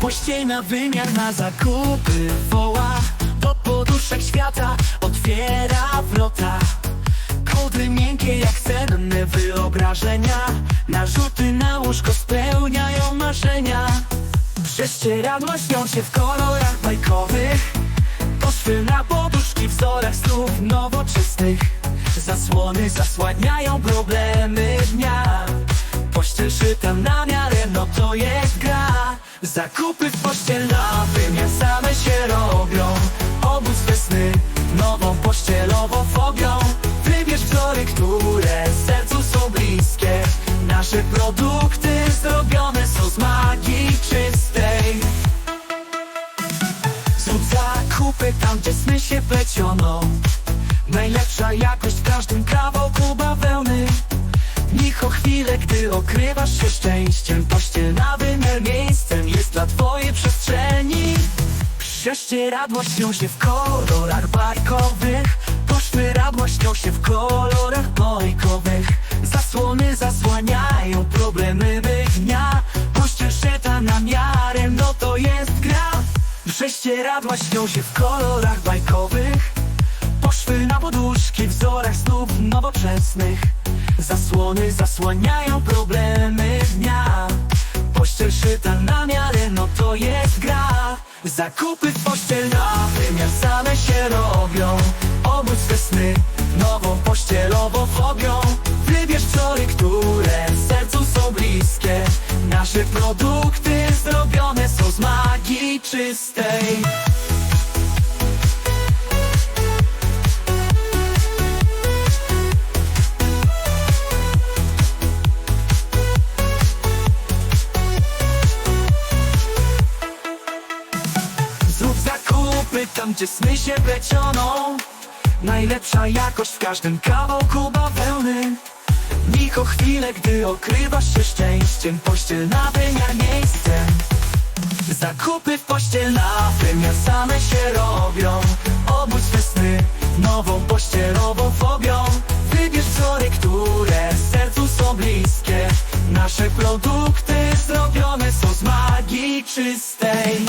Pościel na wymiar na zakupy woła Do poduszek świata otwiera wrota. Kody miękkie jak cenne wyobrażenia Narzuty na łóżko spełniają marzenia. Prześcieradła śnią się w kolorach bajkowych Poszwy na poduszki w wzorach snów nowoczesnych. Zasłony zasłaniają problemy dnia. Pościel szyta na miarę, no to jest gra Zakupy w pościel na wymiar same się robią. Obóz we sny, nową pościelową fobią. Wybierz wzory, które sercu są bliskie. Nasze produkty zrobione są z magii czystej. Zrób zakupy tam, gdzie sny się pleciono Najlepsza jakość Niech o chwilę, gdy okrywasz się szczęściem. Pościel na wymiar miejscem jest dla twojej przestrzeni. Prześcieradła śnią się w kolorach bajkowych. Poszwyradła śnią się w kolorach bajkowych. Zasłony zasłaniają problemy dnia. Pościel szyta na miarę, no to jest gra. Prześcieradła śnią się w kolorach bajkowych. Poszwy na poduszki wzorach snów nowoczesnych Zasłony zasłaniają problemy dnia. Pościel szyta na miarę, no to jest gra. Zakupy w pościel wymiar same się robią. Obudź swe sny nową pościelową fobią. Wybierz wzory, które sercu są bliskie. Nasze produkty zrobione są z magii czystej Pytam, gdzie sny się plecioną. Najlepsza jakość w każdym kawałku bawełny. Niko chwilę, gdy okrywasz się szczęściem. Pościel na wymiar miejscem Zakupy w pościel na wymiar same się robią. Obudź swe sny nową pościelową fobią. Wybierz wzory, które sercu są bliskie. Nasze produkty zrobione są z magii czystej.